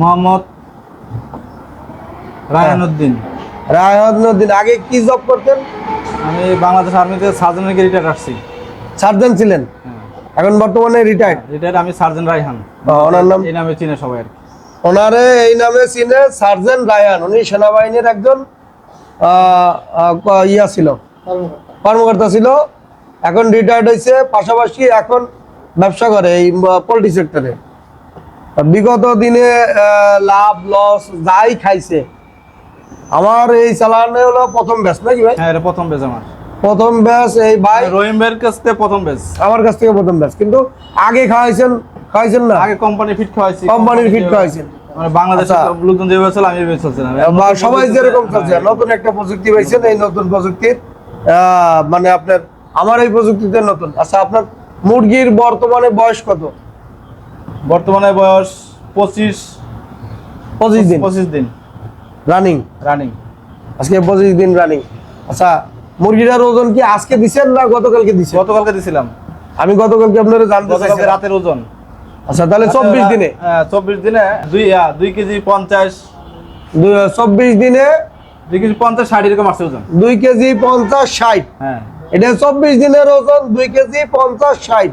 মোহাম্মদ রায়হানুদ্দিন। রায়হানুদ্দিন আগে কি জব করতেন? আমি বাংলাদেশ আর্মিতে রিটায়ার আসছি। সার্জন ছিলেন? হ্যাঁ। এখন বর্তমানে রিটায়ার্ড রিটায়ার আমি সার্জন রায়হান। ওনার নাম? এই নামে চিনে সবাই আর ওনারে এই নামে চিনে সার্জেন্ট রায়ান উনি সেনাবাহিনীর একজন ইয়া ছিল। কর্মকর্তা ছিল। এখন রিটায়ার্ড হয়েছে পাশাপাশি এখন ব্যবসা করে এই পোলট্রি সেক্টরে বিগত দিনে লাভ লস যাই খাইছে। আমার এই চালানে হলো প্রথম ব্যাচ নাকি ভাই? হ্যাঁ প্রথম বেজ আমার। প্রথম ব্যাচ এই ভাই রহিম ভাইয়ের কাছ থেকে প্রথম বেজ আমার কাছ থেকে প্রথম ব্যাচ কিন্তু আগে খাওয়াইছেন খাওয়াইছেন না? আগে কোম্পানি ফিট খাওয়াইছি কোম্পানির ফিট খাওয়াইছেন। মানে বাংলাদেশের আচ্ছা। লোকজন যেভাবে ছিল আমি এভাবে চলছিলাম বা সবাই যেরকম চলছে নতুন একটা প্রযুক্তি পাইছেন এই নতুন প্রযুক্তির আহ, মানে আপনার আমার এই প্রযুক্তিতে নতুন। আচ্ছা আপনার মুরগির বর্তমানে বয়স কত? বর্তমানে বয়স পঁচিশ পঁচিশ দিন। পঁচিশ দিন। রানিং রানিং আজকে পঁচিশ দিন রানিং আচ্ছা মুরগিটার ওজন কি আজকে দিছেন না গতকালকে দিছেন? গতকালকে দিছিলাম। আমি গতকালকে আপনারা জানতে রাতের ওজন। আচ্ছা তাহলে চব্বিশ দিনে। হ্যাঁ চব্বিশ দিনে দুই দুই কেজি পঞ্চাশ। চব্বিশ দিনে দুই কেজি পঞ্চাশ ষাট এরকম আসছে ওজন। দুই কেজি পঞ্চাশ ষাট। হ্যাঁ। এটা চব্বিশ দিনের ওজন দুই কেজি পঞ্চাশ ষাট।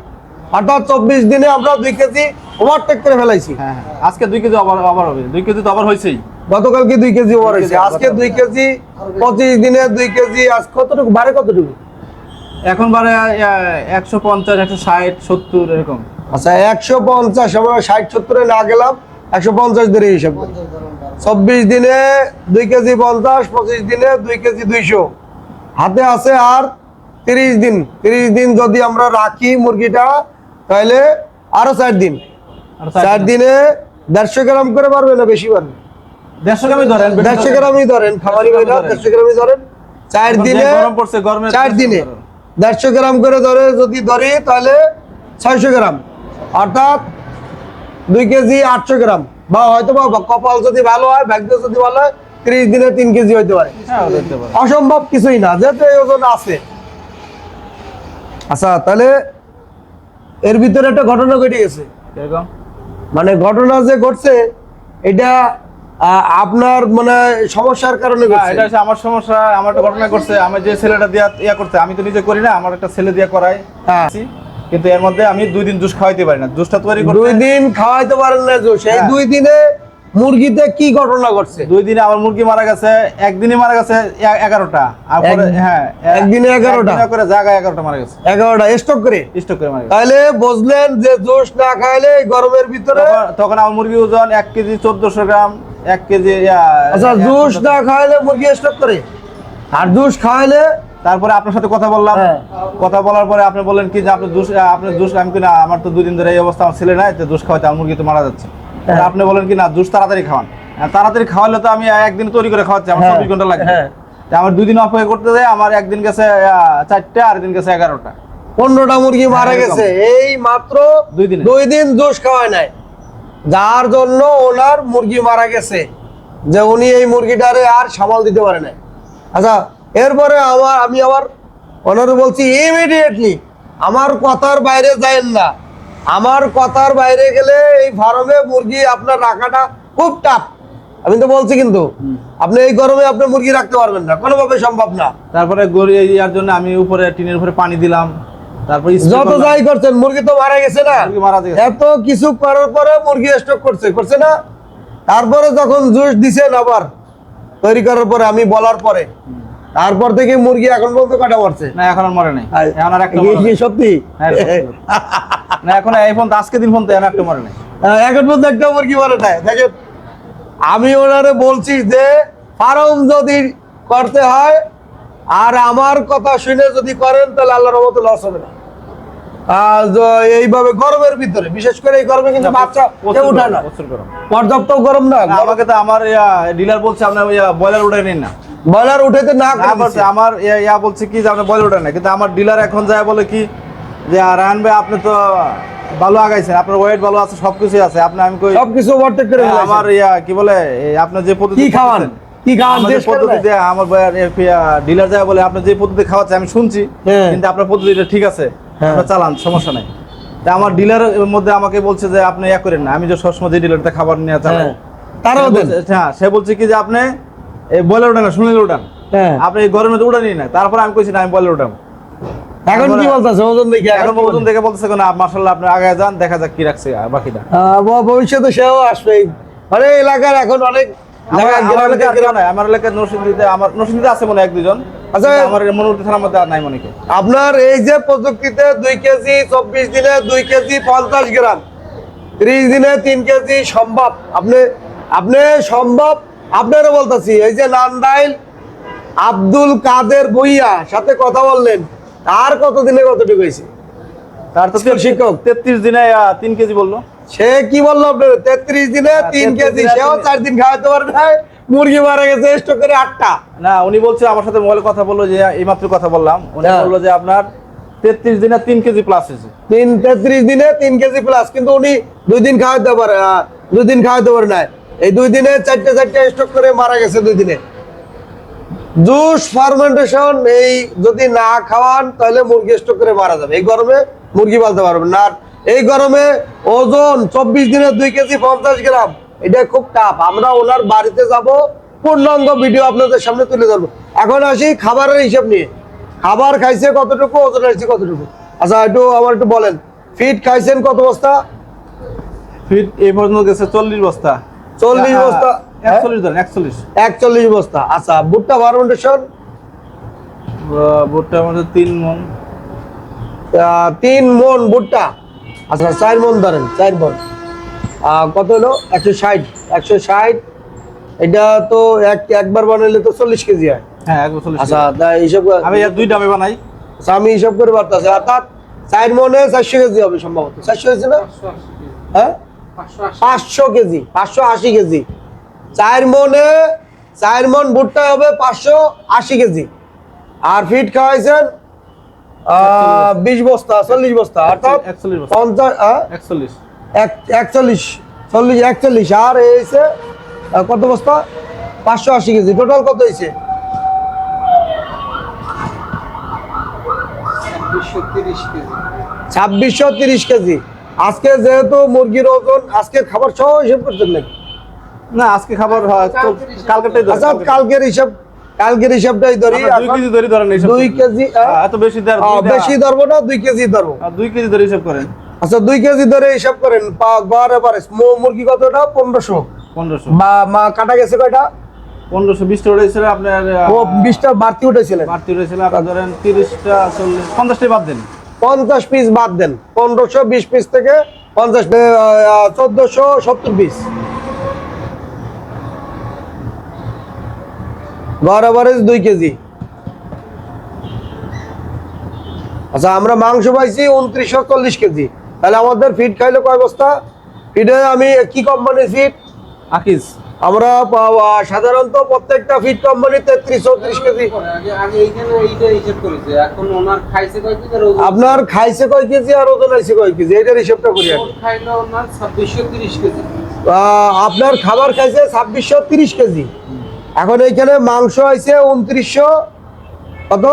অর্থাৎ চব্বিশ দিনে আমরা দুই কেজি ওভারটেক করে ফেলাইছি। হ্যাঁ হ্যাঁ। আজকে দুই কেজি আবার হবে। দুই কেজি তো আবার হয়েছেই। গতকালকে দুই কেজি ওভার হয়েছে। আজকে দুই কেজি পঁচিশ দিনে দুই কেজি আজ কতটুকু? বাড়ে কতটুকু? এখন বারে একশো পঞ্চাশ একশো ষাট সত্তর এরকম। আচ্ছা একশো পঞ্চাশ আমরা ষাট সত্তরে না গেলাম একশো পঞ্চাশ ধরে হিসাব চব্বিশ দিনে দুই কেজি পঞ্চাশ পঁচিশ দিনে দুই কেজি দুইশো। হাতে আছে আর তিরিশ দিন। তিরিশ দিন যদি আমরা রাখি মুরগিটা তাহলে আরও চার দিন। চার দিনে। দেড়শো গ্রাম করে পারবে না বেশি পারবে? দেড়শো গ্রামই ধরেন দেড়শো গ্রামই ধরেন খামারি ভাইরা দেড়শো গ্রামই ধরেন। চার দিনে চার দিনে দেড়শো গ্রাম করে ধরে যদি ধরি তাহলে ছয়শো গ্রাম। অর্থাৎ দুই কেজি আটশো গ্রাম। বা হয়তো বা কপাল যদি ভালো হয় ভাগ্য যদি ভালো হয় ত্রিশ দিনে তিন কেজি হইতে পারে। হ্যাঁ পারে। অসম্ভব কিছুই না যেহেতু এই ওজন আছে। আচ্ছা তাহলে এর ভিতরে একটা ঘটনা ঘটে গেছে। মানে ঘটনা যে ঘটছে এটা আপনার মানে সমস্যার কারণে এটা হচ্ছে আমার সমস্যা আমার একটা ঘটনা করছে আমি যে ছেলেটা দিয়া ইয়া করছে আমি তো নিজে করি না আমার একটা ছেলে দিয়া করাই হ্যাঁ। কিন্তু এর মধ্যে আমি দুই দিন জুস খাওয়াইতে পারি না। জুসটা তৈরি দুই দিন খাওয়াইতে পারেন না জুস। এই হ্যাঁ। দুই দিনে মুরগিতে কি ঘটনা ঘটছে? দুই দিনে আমার মুরগি মারা গেছে একদিনে মারা গেছে এগারোটা হ্যাঁ একদিনে এগারোটা? করে জায়গায় এগারোটা মারা গেছে। এগারোটা স্টক করে? স্টক করে মারা গেছে। তাহলে বুঝলেন যে জোশ না খাইলে গরমের ভিতরে তখন- আমার মুরগি ওজন এক কেজি চোদ্দশো গ্রাম এক কেজি আচ্ছা জুস না খাইলে মুরগি স্টক করে? আর জুস খাইলে তারপরে আপনার সাথে কথা বললাম। হ্যাঁ। কথা বলার পরে আপনি বললেন কি যে আপনি জুস আপনি জুস আমি কিনা? আমার তো দুদিন ধরে এই অবস্থা আমার ছেলে নাই তো জুস খাওয়াতে আমার মুরগি তো মারা যাচ্ছে। আপনি বলেন কি না জুস তাড়াতাড়ি খাওয়ান। তাড়াতাড়ি খাওয়ালে তো আমি একদিন তৈরি করে খাওয়াচ্ছি আমার হ্যাঁ, চব্বিশ ঘণ্টা হ্যাঁ। আমার দুই দিন অপেক্ষা করতে যায় আমার একদিন গেছে চারটে আর দিন গেছে এগারোটা। পনেরোটা মুরগি মারা হ্যাঁ, গেছে। এই মাত্র দুই দিনে। দুই দিন জুস খাওয়ায় নাই। যার জন্য ওনার মুরগি মারা গেছে যে উনি এই মুরগিটারে আর সামাল দিতে পারে নাই। আচ্ছা এরপরে আমার আমি আবার ওনারে বলছি ইমিডিয়েটলি আমার কথার বাইরে যায়েন না। আমার কথার বাইরে গেলে এই ফার্মে মুরগি আপনার রাখাটা খুব টাফ আমি তো বলছি কিন্তু আপনি এই গরমে আপনি মুরগি রাখতে পারবেন না কোনোভাবে সম্ভব না। তারপরে এই ইয়ার জন্য আমি উপরে টিনের উপরে পানি দিলাম। তারপর যত যাই করছেন মুরগি তো মারা গেছে না। মারা গেছে। এত কিছু করার পরে মুরগি স্টক করছে করছে না। তারপরে যখন জুস দিছেন আবার তৈরি করার পরে আমি বলার পরে তারপর থেকে মুরগি এখন পর্যন্ত কাটা মারছে? না এখন আর মরে নাই। এখন আর একটা। সত্যি? হ্যাঁ, সত্যি। না এখন এই ফোন আজকে দিন ফোন তো একটা মরে নাই। আহ, এখন পর্যন্ত একটা মুরগি মারে নাই? দেখেন আমি ওনারে বলছি যে ফার্ম যদি করতে হয় আর আমার কথা শুনে যদি করেন তাহলে আল্লাহর মতো লস হবে না। এইভাবে গরমের ভিতরে বিশেষ করে এই গরমে কিন্তু বাচ্চা কেউ উঠায় না। পর্যাপ্ত গরম না আমাকে তো আমার ডিলার বলছে আপনার বয়লার উঠে নিন না। বয়লার উঠাইতে না আমার ইয়া- বলছে কি যে আপনার বয়লার উঠে না কিন্তু আমার ডিলার এখন যায় বলে কি যে রায়ন ভাই আপনি তো ভালো আগাইছেন আপনার ওয়েট ভালো আছে সবকিছু আছে আপনি আমি কই সবকিছু ওভারটেক করে আমার ইয়া কি বলে এই আপনার যে পদ্ধতি কি খাওয়ান? কি খাওয়ান? পদ্ধতিতে আমার ডিলার যায় বলে আপনি যে পদ্ধতি খাওয়াচ্ছে আমি শুনছি হ্যাঁ। কিন্তু আপনার পদ্ধতিটা ঠিক আছে হ্যাঁ। চালান সমস্যা নাই। তা আমার ডিলারের মধ্যে আমাকে বলছে যে আপনি ইয়া করেন না আমি যে সবসময় যে ডিলারতে খাবার নিয়ে চালাবো হ্যাঁ। তারাও হ্যাঁ সে বলছে কি যে আপনি এই বয়লার উঠান না শুনিলে উঠান। আপনি গরমে উঠানি না তারপরে আমি কইছি না আমি বয়লার উঠাম এখন কি বলতেছে? ওজন দেখি এখন ওজন দেখে বলতেছে না মার্শাল্লাহ আপনি আগে যান দেখা যাক কি রাখছে বাকিটা ভবিষ্যতে সেও আসবে। মানে এলাকার এখন অনেক আমার জায়গায় আমার গ্রামে এলাকায় আর গ্রামে- কেউ নাই। আমার এলাকায় নরসিংদীতে আমার নরসিংদীতে আছে মনে এক দুজন আচ্ছা। আমার মনোহর থানার মধ্যে আর নাই মনে আপনার এই যে প্রযুক্তিতে দুই কেজি চব্বিশ দিনে দুই কেজি পঞ্চাশ গ্রাম ত্রিশ দিনে তিন কেজি সম্ভব। আপনি আপনি সম্ভব? আপনারও বলতেছি এই যে নান্দাইল আব্দুল কাদের বইয়া সাথে কথা বললেন। আর কত দিনে কতটুকু হয়েছে? তার তো শিক্ষক। তেত্রিশ দিনে তিন কেজি বলল। সে কি বলল আপনার? তেত্রিশ দিনে হ্যাঁ, তিন কেজি। সেও চার দিন খাওয়াতে পারে না। মুরগি মারা গেছে স্টক করে আটটা। না উনি বলছে আমার সাথে মোবাইলে কথা বলল যে এইমাত্র কথা বললাম। উনি হ্যাঁ। বলল যে আপনার তেত্রিশ দিনে তিন কেজি প্লাস হয়েছে। তিন তেত্রিশ দিনে তিন কেজি প্লাস কিন্তু উনি দুই দিন খাওয়াতে পারে দুই দিন খাওয়াতে পারে না এই দুই দিনে চারটে চারটে স্টক করে মারা গেছে দুই দিনে। জুস ফার্মেন্টেশন, এই যদি না খাওয়ান, তাহলে মুরগি স্টক করে মারা যাবে। এই গরমে মুরগি পালতে পারবেন না। এই গরমে ওজন চব্বিশ দিনে দুই কেজি পঞ্চাশ গ্রাম, এটা খুব টাফ আমরা ওনার বাড়িতে যাব, পূর্ণাঙ্গ ভিডিও আপনাদের সামনে তুলে ধরবো। এখন আসি খাবারের হিসাব নিয়ে। খাবার খাইছে কতটুকু, ওজন আসছে কতটুকু? আচ্ছা একটু আমার একটু বলেন। ফিট খাইছেন কত বস্তা? ফিট এই পর্যন্ত গেছে চল্লিশ বস্তা। 40 বস্তা, হ্যাঁ? একচল্লিশ ধরেন একচল্লিশ। একচল্লিশ বস্তা। আচ্ছা ভুট্টা ফার্মেন্টেশন? ভুট্টার মধ্যে তিন মন। তিন মন ভুট্টা। আচ্ছা চার মন ধরেন চার মন। কত হলো? একশো ষাট। একশো ষাট এটা তো এক একবার বানাইলে তো চল্লিশ কেজি হয়। হ্যাঁ চল্লিশ আচ্ছা করে- আমি এর দুই ডাবে বানাই। আচ্ছা, আমি হিসাব করে পারতেছি অর্থাৎ চার মনে চারশো কেজি হবে সম্ভবত। চারশো কেজি না? হ্যাঁ? পাঁচশো কেজি পাঁচশো আশি কেজি। চার মনে চার মন ভুট্টা হবে পাঁচশো আশি কেজি। আর ফিট খাওয়াইছেন বিশ বস্তা চল্লিশ বস্তা। অর্থাৎ পঞ্চাশ একচল্লিশ। এক- একচল্লিশ চল্লিশ একচল্লিশ। আর হয়েছে কত বস্তা? পাঁচশো আশি কেজি। টোটাল কত হয়েছে ছাব্বিশশো তিরিশ কেজি। আজকে যেহেতু মুরগির ওজন আজকে খাবার সহ হিসেব করছেন নাকি? না আজকে খাবার হয় কালকেটাই আচ্ছা কালকের হিসাব কালকের হিসাবটাই ধরি দুই কেজি ধরে ধরেন দুই কেজি হ্যাঁ, এত বেশি বেশি ধরবো না দুই কেজি ধরবো। দুই কেজি ধরে হিসাব করেন। আচ্ছা দুই কেজি ধরে হিসাব করেন পা- বারে বারে মুরগি কতটা? পনেরোশো। পনেরোশো। বা মা কাটা গেছে কয়টা? পনেরোশো বিশটা উঠেছিল আপনার ও বিশটা বাড়তি উঠেছিলেন। বাড়তি উঠেছিল আপনার ধরেন তিরিশটা চল্লিশ পঞ্চাশটা বাদ দেন। পঞ্চাশ পিস বাদ দেন। পনেরোশো, বিশ পিস থেকে পঞ্চাশ চোদ্দশো, সত্তর পিস গড় দুই কেজি। আচ্ছা আমরা মাংস পাইছি উনত্রিশশো চল্লিশ কেজি। তাহলে আমাদের ফিট খাইলে কয় বস্তা? ফিটে আমি কি কোম্পানির ফিট আকিস আমরা পা- আহ, সাধারণত প্রত্যেকটা ফিট কোম্পানি তেত্রিশ চৌত্রিশ কেজি। আপনার খাইছে কয় কেজি আর ওজন আইছে কয় কেজি? এটার হিসাবটা করি আপনার খাবার খাইছে ছাব্বিশশো তিরিশ কেজি। এখন এইখানে মাংস আছে উনত্রিশশো কত?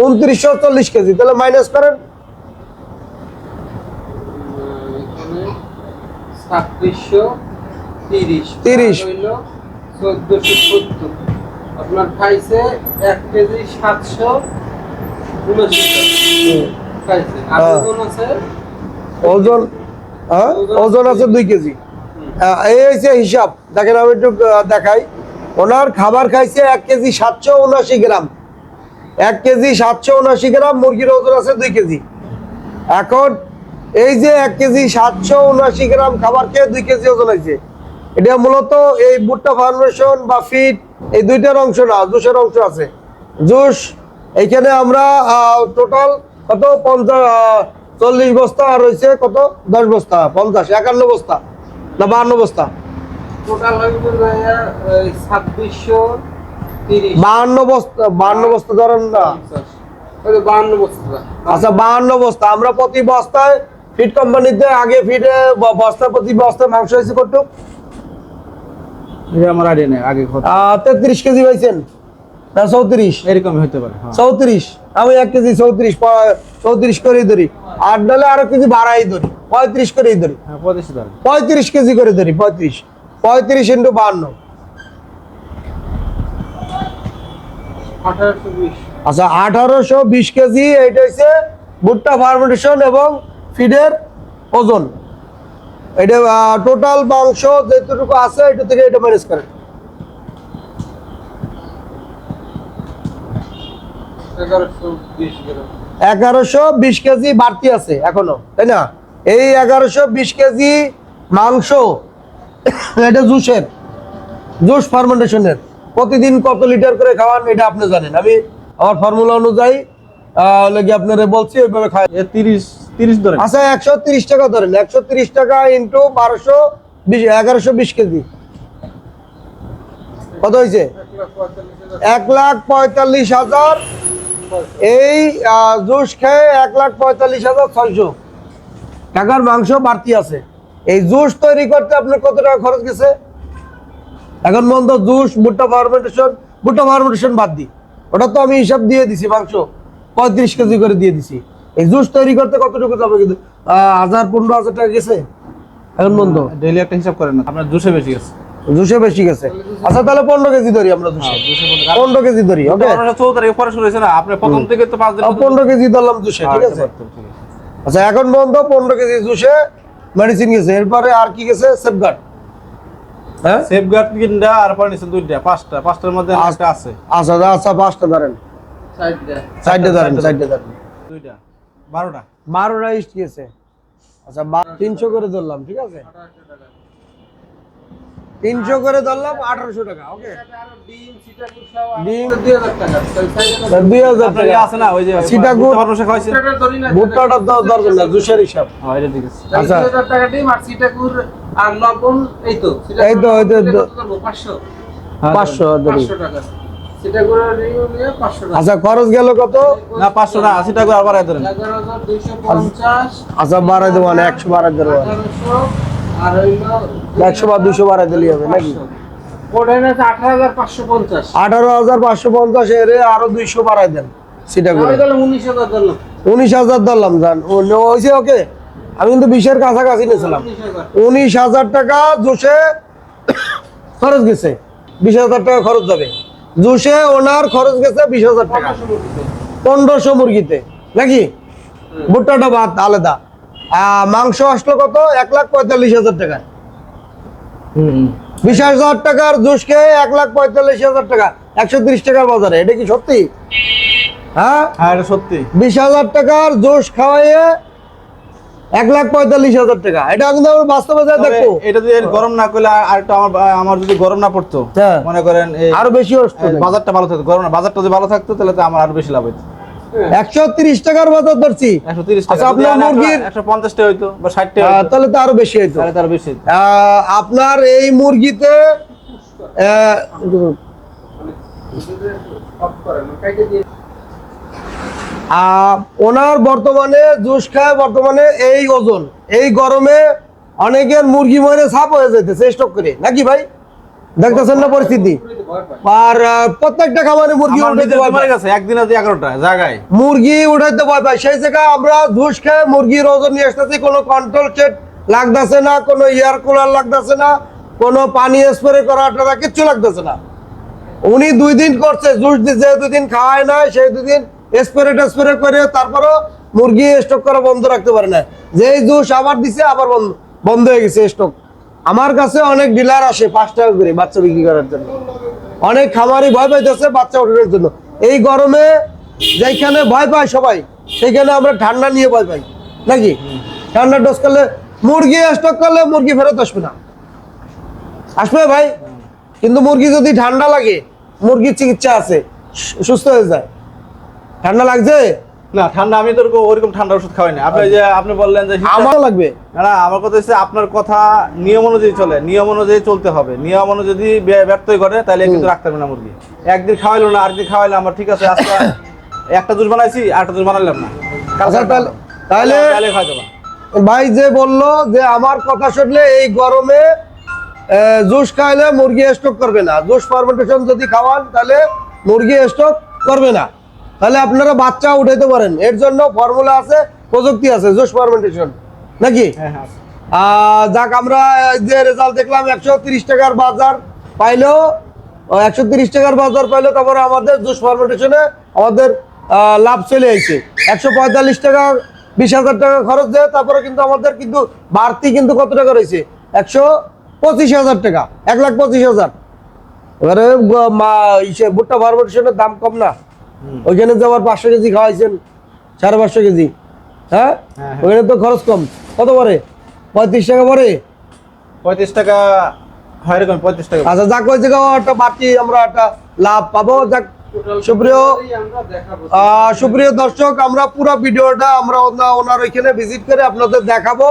উনত্রিশশো চল্লিশ কেজি। তাহলে মাইনাস করেন। ছাব্বিশশো তিরিশ। চোদ্দশো সত্তর। আপনার খাইছে এক কেজি সাতশো উনআশি খাইছে আর হ্যাঁ। ওজন আছে? ওজন হ্যাঁ? ওজন আছে দুই কেজি। এই হচ্ছে হিসাব। দেখেন আমি একটু দেখাই। ওনার খাবার খাইছে এক কেজি সাতশো উনআশি গ্রাম। এক কেজি সাতশো উনআশি গ্রাম মুরগির ওজন আছে দুই কেজি। এখন এই যে এক কেজি সাতশো উনআশি গ্রাম খাবার খেয়ে দুই কেজি ওজন হয়েছে এটা মূলত এই ভুট্টা ফাউন্ডেশন বা ফিট এই দুইটার অংশ না জুসের অংশ আছে। জুস এইখানে আমরা টোটাল কত? পঞ্চাশ চল্লিশ বস্তা আর রয়েছে কত? দশ বস্তা পঞ্চাশ একান্ন বস্তা না বাহান্ন বস্তা? বাহান্ন বস্তা বাহান্ন বস্তা ধরেন না। আচ্ছা বাহান্ন বস্তা। আমরা প্রতি বস্তায় ফিট কোম্পানিতে আগে ফিটে বস্তা প্রতি বস্তায় মাংস হয়েছে কত? এটা আমার আইডিয়া নেই আগে তেত্রিশ কেজি পাইছেন? না চৌত্রিশ? এরকমই হতে পারে হ্যাঁ। চৌত্রিশ? আমি এক কেজি চৌত্রিশ চৌত্রিশ করেই ধরি। ডালে আরও কেজি বাড়াই ধরি পঁয়ত্রিশ করেই ধরি। হ্যাঁ পঁয়ত্রিশ কেজি করে ধরি পঁয়ত্রিশ। পঁয়ত্রিশ ইন্টু বাহান্ন আচ্ছা আঠারোশো বিশ কেজি এইটা হচ্ছে ভুট্টা ফার্মেন্টেশন এবং ফিডের ওজন। এটা টোটাল মাংস যেটুকু আছে, এটা থেকে এটা ম্যানেজ করে এগারোশো বিশ কেজি বাড়তি আছে এখনও, তাই না? এই এগারোশো বিশ কেজি মাংস, এটা জুসের, জুস ফার্মেন্টেশনের। প্রতিদিন কত লিটার করে খাওয়ান, এটা আপনি জানেন। আমি আমার ফর্মুলা অনুযায়ী আপনারা বলছি, ওইভাবে খাই। তিরিশ তিরিশ ধরেন। আচ্ছা একশো তিরিশ টাকা ধরেন। একশো তিরিশ টাকা ইন্টু বারোশো বিশ, এগারোশো বিশ কেজি। কত হাজার। এই জুস খেয়ে টাকার মাংস বাড়তি আছে। এই জুস তৈরি করতে আপনার কত টাকা খরচ গেছে? এখন বন্ধ জুস, ভুট্টা ফার্মেন্টেশন ভুট্টা ফার্মেন্টেশন বাদ দিই ওটা তো আমি হিসাব দিয়ে দিছি মাংস। পঁয়ত্রিশ কেজি করে দিয়ে দিছি। এই জুস তৈরি করতে কতটুকু যাবে কিন্তু? হাজার পনেরো হাজার টাকা গেছে? এখন বন্ধ। ডেইলি একটা হিসাব করেন না। আপনার দুশো বেশি গেছে। জুসে বেশি গেছে। আচ্ছা তাহলে পনেরো কেজি ধরি আমরা জুসে। পনেরো। কেজি ধরি ওকে চৌদ্দ তারিখে পরে শুরু হয়েছে না। আপনি প্রথম থেকে তো পাঁচ দিন পনেরো কেজি ধরলাম জুসে হ্যাঁ, ঠিক আছে। আচ্ছা এখন বন্ধ পনেরো কেজি জুসে মেডিসিন গেছে। এরপরে আর কি গেছে? সেফগার্ড হ্যাঁ? সেফগার্ড তিনটা আর দুইটা পাঁচটা। পাঁচটার মধ্যে একটা আছে। আচ্ছা আচ্ছা পাঁচটা ধরেন। সাইডটা। সাইডে ধরেন সাইডে ধরেন। দুইটা। বারোটা? বারোটা ইস্ট গেছে। আচ্ছা তিনশো করে ধরলাম ঠিক আছে? তিনশো করে ধরলাম আঠারোশো টাকা ওকে ডিম দুই হাজার টাকা। ইয়ে আছে না ওই যে ফার্মেশন ভুট্টাটা দরকার না জুসের হিসাব। আচ্ছা। টাকা ডিম আর সিটাকুর আর লবণ এই তো এই তো, এই তো, এই তো। করব? পাঁচশো টাকা। আচ্ছা খরচ গেল কত? না পাঁচশো না আশি টাকা বাড়াই ধরেন। আচ্ছা বাড়াই দেবো না একশো বাড়াই দেবো হইল একশো বা দুশো বাড়াই দিলেই হবে নাকি? আঠারো হাজার পাঁচশো পঞ্চাশ। আঠারো হাজার পাঁচশো পঞ্চাশ এর আরও দুইশো বাড়াই দেন সেটা করে। আমি উনিশ হাজার ধরলাম। উনিশ হাজার ধরলাম জান। ও ন- হয়েছে ওকে? আমি কিন্তু বিশের কাছাকাছি নিয়েছিলাম। উনিশ হাজার। টাকা জুসে খরচ গেছে। বিশ হাজার টাকা খরচ যাবে। জুসে ওনার খরচ গেছে বিশ হাজার টাকা। পনেরোশো মুরগিতে। নাকি? ভুট্টাটা বাদ আলাদা। মাংস আসলো কত? এক লাখ পঁয়তাল্লিশ হাজার টাকা বিশ হাজার টাকার জুস খেয়ে এক লাখ পঁয়তাল্লিশ হাজার টাকা। একশো তিরিশ টাকার বাজারে। এটা কি সত্যি? হ্যাঁ? হ্যাঁ এটা সত্যি। বিশ হাজার টাকার জোশ খাওয়াইয়ে এক লাখ পঁয়তাল্লিশ হাজার টাকা। এটা কিন্তু আমরা বাস্তবে যা তবে দেখব। এটা যদি গরম না করলে আর একটা আমার আমার যদি গরম না পড়তো হ্যাঁ। মনে করেন আরও বেশি বাজারটা ভালো থাকতো। গরম না বাজারটা যদি ভালো থাকতো তাহলে তো আমার আরও বেশি লাভ হইতো। একশো তিরিশ টাকার বাজার ধরছি। একশো তিরিশ আচ্ছা, টাকা আপনার মুরগির- একশো পঞ্চাশটা হইতো বা ষাটটা তাহলে তো আরও বেশি হইতো। তাহলে তার বেশি আহ, আপনার এই মুরগিতে আহ, ওনার বর্তমানে জুস খায় বর্তমানে এই ওজন। এই গরমে অনেকের মুরগি মরে সাপ হয়ে যেতেছে স্টক করে। নাকি ভাই? দেখতেছেন না পরিস্থিতি? আর প্রত্যেকটা খামারে মুরগি উঠাইতে ভয় গেছে একদিন আছে এগারোটা জায়গায়। মুরগি উঠাইতে ভয় পায়। সেই জায়গায় আমরা ঘুষ খেয়ে মুরগির ওজন নিয়ে আসতেছি কোনো কন্ট্রোল সেট লাগতেছে না কোনো এয়ার কুলার লাগতেছে না কোনো পানি স্প্রে করা কিচ্ছু লাগতেছে না। উনি দুই দিন করছে জুস যে দুই দিন খাওয়ায় না সেই দুই দিন স্প্রে টেস্প্রে করে তারপরও মুরগি স্টক করা বন্ধ রাখতে পারে না। যেই জুস আবার দিছে, আবার বন্ধ বন্ধ হয়ে গেছে স্টক আমার কাছে অনেক ডিলার আসে পাঁচ টাকা করে বাচ্চা বিক্রি করার জন্য। অনেক খামারি ভয় পাইতেছে বাচ্চা ওঠানোর জন্য। এই গরমে যেখানে ভয় পায় সবাই সেখানে আমরা ঠান্ডা নিয়ে ভয় পাই। নাকি? ঠান্ডা ডোজ করলে মুরগি স্টক করলে মুরগি ফেরত আসবে না। আসবে ভাই? কিন্তু মুরগি যদি ঠান্ডা লাগে, মুরগির চিকিৎসা আছে সুস্থ হয়ে যায়। ঠান্ডা লাগছে? না ঠান্ডা আমি তো ওরকম- ঠান্ডা ওষুধ খাওয়াই না। আপনি যে আপনি বললেন যে আমারও লাগবে। না আমার কথা হচ্ছে আপনার কথা নিয়ম অনুযায়ী চলে। নিয়ম অনুযায়ী চলতে হবে। নিয়ম অনুযায়ী যদি বে- করে তাহলে কিন্তু রাখতে পারবে না মুরগি। একদিন খাওয়াইলো না আরেকদিন খাওয়াইলো আমার ঠিক আছে আজকে একটা জুস বানাইছি আরেকটা জুস বানাইলাম না। আচ্ছা, তাহলে- তাহলে- তাহলে ভাই যে বলল যে আমার কথা শুনলে এই গরমে জুস খাইলে মুরগি স্টক করবে না। জুস ফার্মেন্টেশন যদি খাওয়ান তাহলে মুরগি স্টক করবে না। তাহলে আপনারা বাচ্চা উঠাইতে পারেন। এর জন্য ফর্মুলা আছে প্রযুক্তি আছে জোশ ফার্মেন্টেশন নাকি? হ্যাঁ হ্যাঁ যাক আমরা যে রেজাল্ট দেখলাম একশো টাকার বাজার পাইলেও একশো তিরিশ টাকার বাজার পাইলেও তারপরে আমাদের জুস ফার্মেন্টেশনে আমাদের লাভ চলে আসছে একশো পঁয়তাল্লিশ টাকা বিশ হাজার টাকা খরচ দেয় তারপরে কিন্তু আমাদের কিন্তু বাড়তি কিন্তু কত টাকা রয়েছে? একশো পঁচিশ হাজার টাকা এক লাখ পঁচিশ হাজার। এবারে ভুট্টা ফার্মেন্টেশনের দাম কম না। ওইখানে যে আবার পাঁচশো কেজি খাওয়াইছেন সাড়ে পাঁচশো কেজি। হ্যাঁ? হ্যাঁ, হ্যাঁ। ওইখানে তো খরচ কম। কত পরে পঁয়ত্রিশ টাকা পরে পঁয়ত্রিশ টাকা হয় এরকম পঁয়ত্রিশ টাকা। আচ্ছা যাক ওই একটা বাড়তি আমরা একটা লাভ পাবো। যাক সুপ্রিয় আহ, সুপ্রিয় দর্শক আমরা পুরো ভিডিওটা আমরা ওনা- ওনার ওইখানে ভিজিট করে আপনাদের দেখাবো।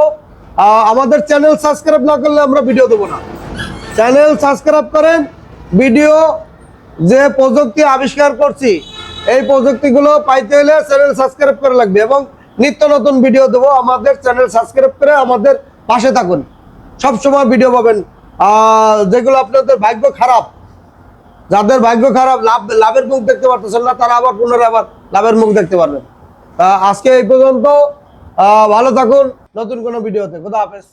আমাদের চ্যানেল সাবস্ক্রাইব না করলে আমরা ভিডিও দেবো না। চ্যানেল সাবস্ক্রাইব করেন ভিডিও যে প্রযুক্তি আবিষ্কার করছি এই প্রযুক্তিগুলো পাইতে হলে চ্যানেল সাবস্ক্রাইব করা লাগবে এবং নিত্য নতুন ভিডিও দেবো আমাদের চ্যানেল সাবস্ক্রাইব করে আমাদের পাশে থাকুন। সব সময় ভিডিও পাবেন। যেগুলো আপনাদের ভাগ্য খারাপ, যাদের ভাগ্য খারাপ, লাভ, লাভের মুখ দেখতে পারতেছেন না, তারা আবার পুনরায় আবার লাভের মুখ দেখতে পারবেন। আজকে এই পর্যন্ত ভালো থাকুন। নতুন কোনো ভিডিওতে। খোদা হাফেজ।